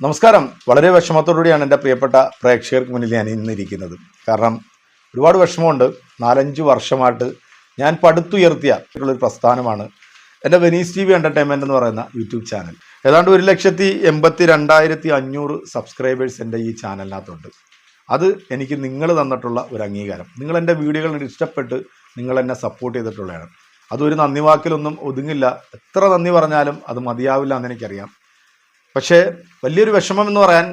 നമസ്കാരം. വളരെ വിഷമത്തോടുകൂടിയാണ് എന്റെ പ്രിയപ്പെട്ട പ്രേക്ഷകർക്ക് മുന്നിൽ ഞാൻ ഇന്നിരിക്കുന്നത്. കാരണം ഒരുപാട് വിഷമമുണ്ട്. നാലഞ്ച് വർഷമായിട്ട് ഞാൻ പടുത്തുയർത്തിയ ഒരു പ്രസ്ഥാനമാണ് എന്റെ വെനീസ് ടി വി എന്റർടൈൻമെന്റ് എന്ന് പറയുന്ന യൂട്യൂബ് ചാനൽ. ഏതാണ്ട് ഒരു ലക്ഷത്തി എൺപത്തി രണ്ടായിരത്തി അഞ്ഞൂറ് സബ്സ്ക്രൈബേഴ്സ് എന്റെ ഈ ചാനലിനകത്തുണ്ട്. അത് എനിക്ക് നിങ്ങൾ തന്നിട്ടുള്ള ഒരു അംഗീകാരം. നിങ്ങൾ എന്റെ വീഡിയോകൾ ഇഷ്ടപ്പെട്ട് നിങ്ങൾ എന്നെ സപ്പോർട്ട് ചെയ്തിട്ടുള്ളതാണ്. അതൊരു നന്ദി വാക്കിലൊന്നും ഒതുങ്ങില്ല. എത്ര നന്ദി പറഞ്ഞാലും അത് മതിയാവില്ല എന്ന് എനിക്കറിയാം. പക്ഷേ വലിയൊരു വിഷമം എന്ന് പറയാൻ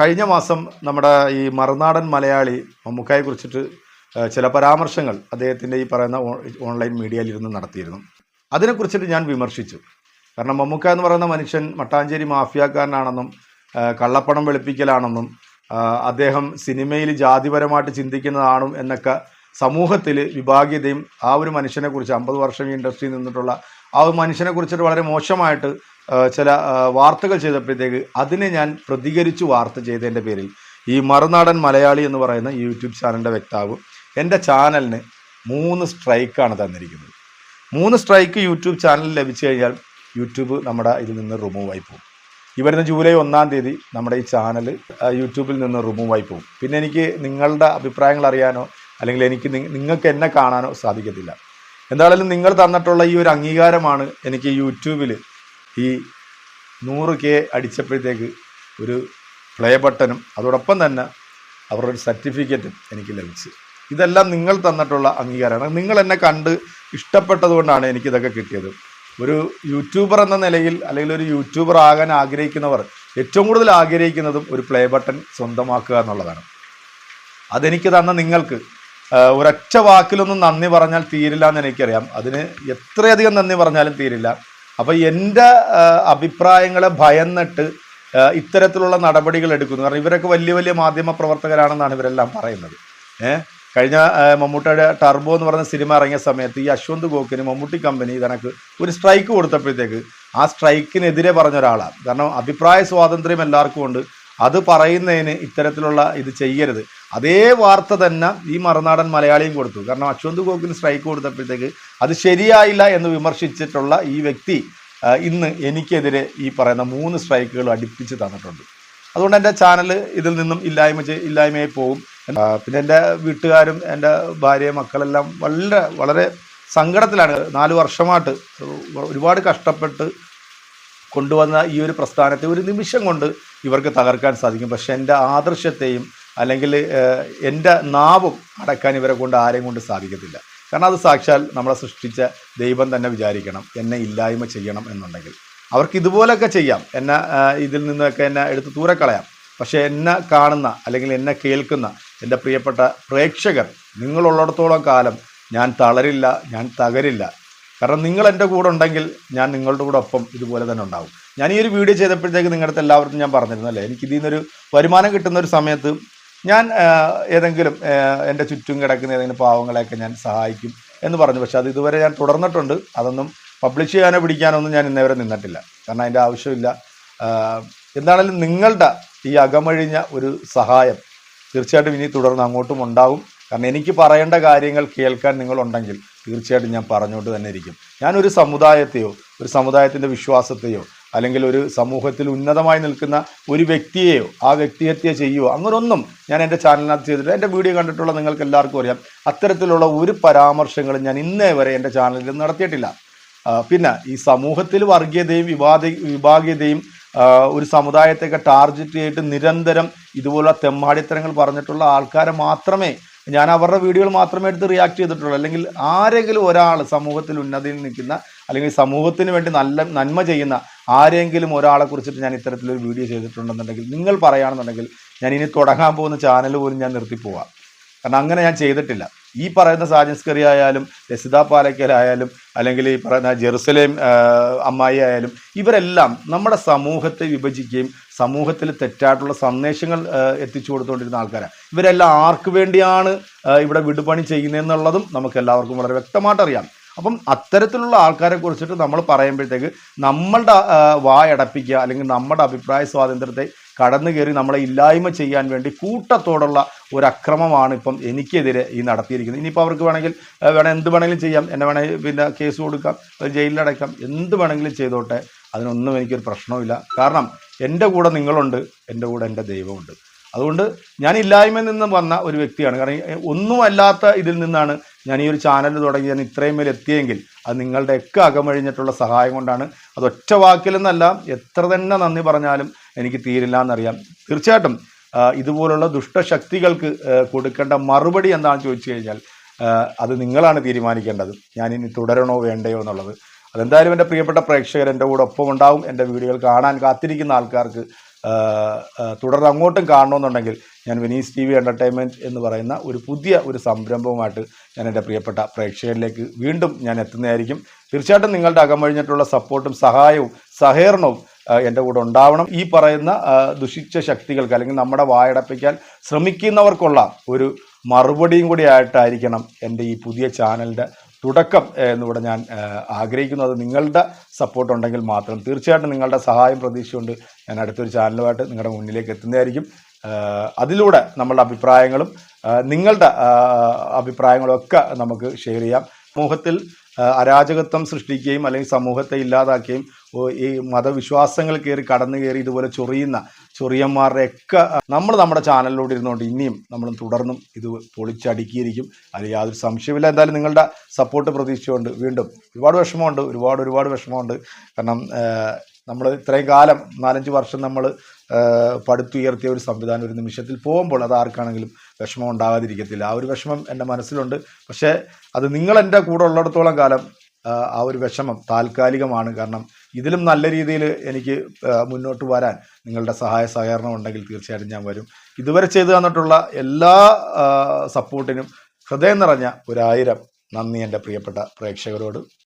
കഴിഞ്ഞ മാസം നമ്മുടെ ഈ മറുനാടൻ മലയാളി മമ്മൂക്കായെ കുറിച്ചിട്ട് ചില പരാമർശങ്ങൾ അദ്ദേഹത്തിന്റെ ഈ പറയുന്ന ഓൺലൈൻ മീഡിയയിൽ ഇരുന്ന് നടത്തിയിരുന്നു അതിനെക്കുറിച്ചിട്ട് ഞാൻ വിമർശിച്ചു. കാരണം മമ്മൂക്ക എന്ന് പറയുന്ന മനുഷ്യൻ മട്ടാഞ്ചേരി മാഫിയാക്കാരനാണെന്നും കള്ളപ്പണം വെളുപ്പിക്കലാണെന്നും അദ്ദേഹം സിനിമയിൽ ജാതിപരമായിട്ട് ചിന്തിക്കുന്നതാണും എന്നൊക്കെ സമൂഹത്തിൽ വിഭാഗീയതയും ആ ഒരു മനുഷ്യനെക്കുറിച്ച് അമ്പത് വർഷം ഈ ഇൻഡസ്ട്രിയിൽ നിന്നിട്ടുള്ള ആ ഒരു മനുഷ്യനെക്കുറിച്ചിട്ട് വളരെ മോശമായിട്ട് ചില വാർത്തകൾ ചെയ്തപ്പോഴത്തേക്ക് അതിനെ ഞാൻ പ്രതികരിച്ചു വാർത്ത ചെയ്തതിന്റെ പേരിൽ ഈ മറുനാടൻ മലയാളി എന്ന് പറയുന്ന യൂട്യൂബ് ചാനലിന്റെ വ്യക്താവ് എന്റെ ചാനലിന് മൂന്ന് സ്ട്രൈക്കാണ് തന്നിരിക്കുന്നത്. മൂന്ന് സ്ട്രൈക്ക് യൂട്യൂബ് ചാനലിൽ ലഭിച്ചു കഴിഞ്ഞാൽ യൂട്യൂബ് നമ്മുടെ ഇതിൽ നിന്ന് റിമൂവ് ആയി പോകും. ഈ വരുന്ന ജൂലൈ ഒന്നാം തീയതി നമ്മുടെ ഈ ചാനൽ യൂട്യൂബിൽ നിന്ന് റിമൂവ് ആയി പോകും. പിന്നെ എനിക്ക് നിങ്ങളുടെ അഭിപ്രായങ്ങൾ അറിയാനോ അല്ലെങ്കിൽ എനിക്ക് നിങ്ങൾക്ക് എന്നെ കാണാനോ സാധിക്കത്തില്ല. എന്തായാലും നിങ്ങൾ തന്നിട്ടുള്ള ഈ ഒരു അംഗീകാരമാണ് എനിക്ക് യൂട്യൂബിൽ ഈ നൂറ് കെ അടിച്ചപ്പോഴത്തേക്ക് ഒരു പ്ലേ ബട്ടനും അതോടൊപ്പം തന്നെ അവരുടെ ഒരു സർട്ടിഫിക്കറ്റും എനിക്ക് ലഭിച്ചു. ഇതെല്ലാം നിങ്ങൾ തന്നിട്ടുള്ള അംഗീകാരമാണ്. നിങ്ങൾ എന്നെ കണ്ട് ഇഷ്ടപ്പെട്ടതുകൊണ്ടാണ് എനിക്കിതൊക്കെ കിട്ടിയത്. ഒരു യൂട്യൂബർ എന്ന നിലയിൽ അല്ലെങ്കിൽ ഒരു യൂട്യൂബർ ആകാൻ ആഗ്രഹിക്കുന്നവർ ഏറ്റവും കൂടുതൽ ആഗ്രഹിക്കുന്നതും ഒരു പ്ലേ ബട്ടൺ സ്വന്തമാക്കുക എന്നുള്ളതാണ്. അതെനിക്ക് തന്ന നിങ്ങൾക്ക് ഒരൊറ്റ വാക്കിലൊന്നും നന്ദി പറഞ്ഞാൽ തീരില്ല എന്ന് എനിക്കറിയാം. അതിന് എത്രയധികം നന്ദി പറഞ്ഞാലും തീരില്ല. അപ്പോൾ എന്റെ അഭിപ്രായങ്ങളെ ഭയന്നിട്ട് ഇത്തരത്തിലുള്ള നടപടികൾ എടുക്കുന്നു. കാരണം ഇവരൊക്കെ വലിയ വലിയ മാധ്യമ പ്രവർത്തകരാണെന്നാണ് ഇവരെല്ലാം പറയുന്നത്. ഏഹ് കഴിഞ്ഞ മമ്മൂട്ടിയുടെ ടർബോ എന്ന് പറയുന്ന സിനിമ ഇറങ്ങിയ സമയത്ത് ഈ അശ്വന്ത് ഗോക്കിന് മമ്മൂട്ടി കമ്പനി ഇതിനക്ക് ഒരു സ്ട്രൈക്ക് കൊടുത്തപ്പോഴത്തേക്ക് ആ സ്ട്രൈക്കിനെതിരെ പറഞ്ഞ ഒരാളാണ്. കാരണം അഭിപ്രായ സ്വാതന്ത്ര്യം എല്ലാവർക്കും ഉണ്ട്. അത് പറയുന്നതിന് ഇത്തരത്തിലുള്ള ഇത് ചെയ്യരുത്. അതേ വാർത്ത തന്നെ ഈ മറുനാടൻ മലയാളിയും കൊടുത്തു. കാരണം അശ്വന്ത് ഗോക്കിന് സ്ട്രൈക്ക് കൊടുത്തപ്പോഴത്തേക്ക് അത് ശരിയായില്ല എന്ന് വിമർശിച്ചിട്ടുള്ള ഈ വ്യക്തി ഇന്ന് എനിക്കെതിരെ ഈ പറയുന്ന മൂന്ന് സ്ട്രൈക്കുകൾ അടുപ്പിച്ച് തന്നിട്ടുണ്ട്. അതുകൊണ്ട് എന്റെ ചാനൽ ഇതിൽ നിന്നും ഇല്ലായ്മ ഇല്ലായ്മയായി പോകും. പിന്നെ എന്റെ വീട്ടുകാരും എന്റെ ഭാര്യ മക്കളെല്ലാം വളരെ വളരെ സങ്കടത്തിലാണ്. നാല് വർഷമായിട്ട് ഒരുപാട് കഷ്ടപ്പെട്ട് കൊണ്ടുവന്ന ഈ ഒരു പ്രസ്ഥാനത്തെ ഒരു നിമിഷം കൊണ്ട് ഇവർക്ക് തകർക്കാൻ സാധിക്കും. പക്ഷേ എന്റെ ആദർശത്തെയും അല്ലെങ്കിൽ എന്റെ നാവും അടക്കാൻ ഇവരെ കൊണ്ട് ആരെയും കൊണ്ട് സാധിക്കത്തില്ല. കാരണം അത് സാക്ഷാൽ നമ്മളെ സൃഷ്ടിച്ച ദൈവം തന്നെ വിചാരിക്കണം എന്നെ ഇല്ലായ്മ ചെയ്യണം എന്നുണ്ടെങ്കിൽ. അവർക്ക് ഇതുപോലെയൊക്കെ ചെയ്യാം. എന്നെ ഇതിൽ നിന്നൊക്കെ എന്നെ എടുത്ത് ദൂരെ കളയാം പക്ഷേ എന്നെ കാണുന്ന അല്ലെങ്കിൽ എന്നെ കേൾക്കുന്ന എന്റെ പ്രിയപ്പെട്ട പ്രേക്ഷകർ നിങ്ങളുള്ളിടത്തോളം കാലം ഞാൻ തളരില്ല ഞാൻ തകരില്ല. കാരണം നിങ്ങൾ എന്റെ കൂടെ ഉണ്ടെങ്കിൽ ഞാൻ നിങ്ങളുടെ കൂടെ ഒപ്പം ഇതുപോലെ തന്നെ ഉണ്ടാവും. ഞാൻ ഈ ഒരു വീഡിയോ ചെയ്തപ്പോഴത്തേക്ക് നിങ്ങളുടെ എല്ലാവർക്കും ഞാൻ പറഞ്ഞിരുന്നു അല്ലേ? എനിക്ക് ഇതിൽ നിന്നൊരു വരുമാനം കിട്ടുന്ന ഒരു സമയത്ത് ഞാൻ ഏതെങ്കിലും എന്റെ ചുറ്റും കിടക്കുന്ന ഏതെങ്കിലും പാവങ്ങളെയൊക്കെ ഞാൻ സഹായിക്കും എന്ന് പറഞ്ഞു. പക്ഷെ അത് ഇതുവരെ ഞാൻ തുടർന്നിട്ടുണ്ട്. അതൊന്നും പബ്ലിഷ് ചെയ്യാനോ പിടിക്കാനോ ഒന്നും ഞാൻ ഇന്നേവരെ നിന്നിട്ടില്ല. കാരണം അതിന്റെ ആവശ്യമില്ല. എന്താണെങ്കിലും നിങ്ങളുടെ ഈ അകമഴിഞ്ഞ ഒരു സഹായം തീർച്ചയായിട്ടും ഇനി തുടർന്ന് അങ്ങോട്ടും ഉണ്ടാവും. കാരണം എനിക്ക് പറയേണ്ട കാര്യങ്ങൾ കേൾക്കാൻ നിങ്ങളുണ്ടെങ്കിൽ തീർച്ചയായിട്ടും ഞാൻ പറഞ്ഞുകൊണ്ട് തന്നെ ഇരിക്കും. ഞാനൊരു സമുദായത്തെയോ ഒരു സമുദായത്തിന്റെ വിശ്വാസത്തെയോ അല്ലെങ്കിൽ ഒരു സമൂഹത്തിൽ ഉന്നതമായി നിൽക്കുന്ന ഒരു വ്യക്തിയെയോ ആ വ്യക്തിഹത്യ ചെയ്യുകയോ അങ്ങനൊന്നും ഞാൻ എന്റെ ചാനലിനകത്ത് ചെയ്തിട്ടില്ല. എന്റെ വീഡിയോ കണ്ടിട്ടുള്ള നിങ്ങൾക്ക് എല്ലാവർക്കും അറിയാം. അത്തരത്തിലുള്ള ഒരു പരാമർശങ്ങളും ഞാൻ ഇന്നേ വരെ എന്റെ ചാനലിൽ നടത്തിയിട്ടില്ല. പിന്നെ ഈ സമൂഹത്തിൽ വർഗീയതയും വിവാദ വിഭാഗീയതയും ഒരു സമുദായത്തെയൊക്കെ ടാർഗറ്റ് ചെയ്തിട്ട് നിരന്തരം ഇതുപോലുള്ള തെമ്മാടിത്തരങ്ങൾ പറഞ്ഞിട്ടുള്ള ആൾക്കാരെ മാത്രമേ ഞാൻ അവരുടെ വീഡിയോകൾ മാത്രമേ എടുത്ത് റിയാക്ട് ചെയ്തിട്ടുള്ളൂ. അല്ലെങ്കിൽ ആരെങ്കിലും ഒരാൾ സമൂഹത്തിൽ ഉന്നതിയിൽ നിൽക്കുന്ന അല്ലെങ്കിൽ സമൂഹത്തിന് വേണ്ടി നല്ല നന്മ ചെയ്യുന്ന ആരെങ്കിലും ഒരാളെ കുറിച്ചിട്ട് ഞാൻ ഇത്തരത്തിലൊരു വീഡിയോ ചെയ്തിട്ടുണ്ടെന്നുണ്ടെങ്കിൽ നിങ്ങൾ പറയുകയാണെന്നുണ്ടെങ്കിൽ ഞാൻ ഇനി തുടങ്ങാൻ പോകുന്ന ചാനൽ പോലും ഞാൻ നിർത്തിപ്പോവാം കാരണം അങ്ങനെ ഞാൻ ചെയ്തിട്ടില്ല. ഈ പറയുന്ന സാജൻസ്കറി ആയാലും രസിത പാലക്കലായാലും അല്ലെങ്കിൽ ഈ പറയുന്ന ജെറുസലേം അമ്മായി ആയാലും ഇവരെല്ലാം നമ്മുടെ സമൂഹത്തെ വിഭജിക്കുകയും സമൂഹത്തിൽ തെറ്റായിട്ടുള്ള സന്ദേശങ്ങൾ എത്തിച്ചു കൊടുത്തുകൊണ്ടിരുന്ന ആൾക്കാരാണ് ഇവരെല്ലാം ആർക്ക് വേണ്ടിയാണ് ഇവിടെ വിടുപണി ചെയ്യുന്നതെന്നുള്ളതും നമുക്ക് എല്ലാവർക്കും വളരെ വ്യക്തമായിട്ട് അറിയാം. അപ്പം അത്തരത്തിലുള്ള ആൾക്കാരെ കുറിച്ചിട്ട് നമ്മൾ പറയുമ്പോഴത്തേക്ക് നമ്മളുടെ വായടപ്പിക്കുക അല്ലെങ്കിൽ നമ്മുടെ അഭിപ്രായ സ്വാതന്ത്ര്യത്തെ കടന്നു കയറി നമ്മളെ ഇല്ലായ്മ ചെയ്യാൻ വേണ്ടി കൂട്ടത്തോടുള്ള ഒരു അക്രമമാണ് ഇപ്പം എനിക്കെതിരെ ഈ നടത്തിയിരിക്കുന്നത്. ഇനിയിപ്പോൾ അവർക്ക് വേണമെങ്കിൽ വേണം എന്ത് വേണമെങ്കിലും ചെയ്യാം. എന്നെ വേണമെങ്കിൽ പിന്നെ കേസ് കൊടുക്കാം ജയിലിലടക്കാം എന്ത് വേണമെങ്കിലും ചെയ്തോട്ടെ. അതിനൊന്നും എനിക്കൊരു പ്രശ്നവുമില്ല. കാരണം എന്റെ കൂടെ നിങ്ങളുണ്ട് എന്റെ കൂടെ എന്റെ ദൈവമുണ്ട്. അതുകൊണ്ട് ഞാൻ ഇല്ലായ്മയിൽ നിന്ന് വന്ന ഒരു വ്യക്തിയാണ്. കാരണം ഒന്നുമല്ലാത്ത ഇതിൽ നിന്നാണ് ഞാൻ ഈ ഒരു ചാനൽ തുടങ്ങി ഞാൻ ഇത്രയും മേൽ എത്തിയെങ്കിൽ അത് നിങ്ങളുടെയൊക്കെ അകമഴിഞ്ഞിട്ടുള്ള സഹായം കൊണ്ടാണ്. അത് ഒറ്റ വാക്കിലെന്നല്ല എത്ര തന്നെ നന്ദി പറഞ്ഞാലും എനിക്ക് തീരില്ല എന്നറിയാം. തീർച്ചയായിട്ടും ഇതുപോലുള്ള ദുഷ്ടശക്തികൾക്ക് കൊടുക്കേണ്ട മറുപടി എന്താണെന്ന് ചോദിച്ചു കഴിഞ്ഞാൽ അത് നിങ്ങളാണ് തീരുമാനിക്കേണ്ടത്. ഞാൻ ഇനി തുടരണോ വേണ്ടയോ എന്നുള്ളത്. അതെന്തായാലും എന്റെ പ്രിയപ്പെട്ട പ്രേക്ഷകർ എന്റെ കൂടെ ഒപ്പം ഉണ്ടാവും എന്റെ വീഡിയോകൾ കാണാൻ കാത്തിരിക്കുന്ന ആൾക്കാർക്ക് തുടർന്ന് അങ്ങോട്ടും കാണണമെന്നുണ്ടെങ്കിൽ ഞാൻ വിനീസ് ടി വി എന്റർടൈൻമെന്റ് എന്ന് പറയുന്ന ഒരു പുതിയ ഒരു സംരംഭവുമായിട്ട് ഞാൻ എന്റെ പ്രിയപ്പെട്ട പ്രേക്ഷകരിലേക്ക് വീണ്ടും ഞാൻ എത്തുന്നതായിരിക്കും. തീർച്ചയായിട്ടും നിങ്ങളുടെ അകമഴിഞ്ഞിട്ടുള്ള സപ്പോർട്ടും സഹായവും സഹകരണവും എന്റെ കൂടെ ഉണ്ടാവണം. ഈ പറയുന്ന ദുഷിച്ച ശക്തികൾക്ക് അല്ലെങ്കിൽ നമ്മുടെ വായടപ്പിക്കാൻ ശ്രമിക്കുന്നവർക്കുള്ള ഒരു മറുപടിയും കൂടി ആയിട്ടായിരിക്കണം എന്റെ ഈ പുതിയ ചാനലിന്റെ തുടക്കം എന്നിവിടെ ഞാൻ ആഗ്രഹിക്കുന്നു. അത് നിങ്ങളുടെ സപ്പോർട്ട് ഉണ്ടെങ്കിൽ മാത്രം. തീർച്ചയായിട്ടും നിങ്ങളുടെ സഹായം പ്രതീക്ഷിച്ചുകൊണ്ട് ഞാൻ അടുത്തൊരു ചാനലുമായിട്ട് നിങ്ങളുടെ മുന്നിലേക്ക് എത്തുന്നതായിരിക്കും. അതിലൂടെ നമ്മളുടെ അഭിപ്രായങ്ങളും നിങ്ങളുടെ അഭിപ്രായങ്ങളും ഒക്കെ നമുക്ക് ഷെയർ ചെയ്യാം. സമൂഹത്തിൽ അരാജകത്വം സൃഷ്ടിക്കുകയും അല്ലെങ്കിൽ സമൂഹത്തെ ഇല്ലാതാക്കുകയും ഈ മതവിശ്വാസങ്ങൾ കയറി കടന്നു കയറി ഇതുപോലെ ചൊറിയുന്ന ചൊറിയന്മാരുടെ ഒക്കെ നമ്മൾ നമ്മുടെ ചാനലിലൂടെ ഇരുന്നുകൊണ്ട് ഇനിയും നമ്മൾ തുടർന്നും ഇത് പൊളിച്ചടുക്കിയിരിക്കും. അതിൽ യാതൊരു സംശയമില്ല എന്തായാലും നിങ്ങളുടെ സപ്പോർട്ട് പ്രതീക്ഷിച്ചുകൊണ്ട് വീണ്ടും ഒരുപാട് വിഷമമുണ്ട് ഒരുപാട് ഒരുപാട് വിഷമമുണ്ട്. കാരണം നമ്മൾ ഇത്രയും കാലം നാലഞ്ച് വർഷം നമ്മൾ പടുത്തുയർത്തിയ ഒരു സംവിധാനം ഒരു നിമിഷത്തിൽ പോകുമ്പോൾ അത് ആർക്കാണെങ്കിലും വിഷമം ഉണ്ടാകാതിരിക്കത്തില്ല ആ ഒരു വിഷമം എന്റെ മനസ്സിലുണ്ട്. പക്ഷേ അത് നിങ്ങൾ എന്റെ കൂടെ ഉള്ളിടത്തോളം കാലം ആ, ഒരു വിഷമം താൽക്കാലികമാണ്. കാരണം ഇതിലും നല്ല രീതിയിൽ എനിക്ക് മുന്നോട്ട് വരാൻ നിങ്ങളുടെ സഹായ സഹകരണം ഉണ്ടെങ്കിൽ തീർച്ചയായിട്ടും ഞാൻ വരും. ഇതുവരെ ചെയ്തു തന്നിട്ടുള്ള എല്ലാ സപ്പോർട്ടിനും ഹൃദയം നിറഞ്ഞ ഒരായിരം നന്ദി എന്റെ പ്രിയപ്പെട്ട പ്രേക്ഷകരോട്.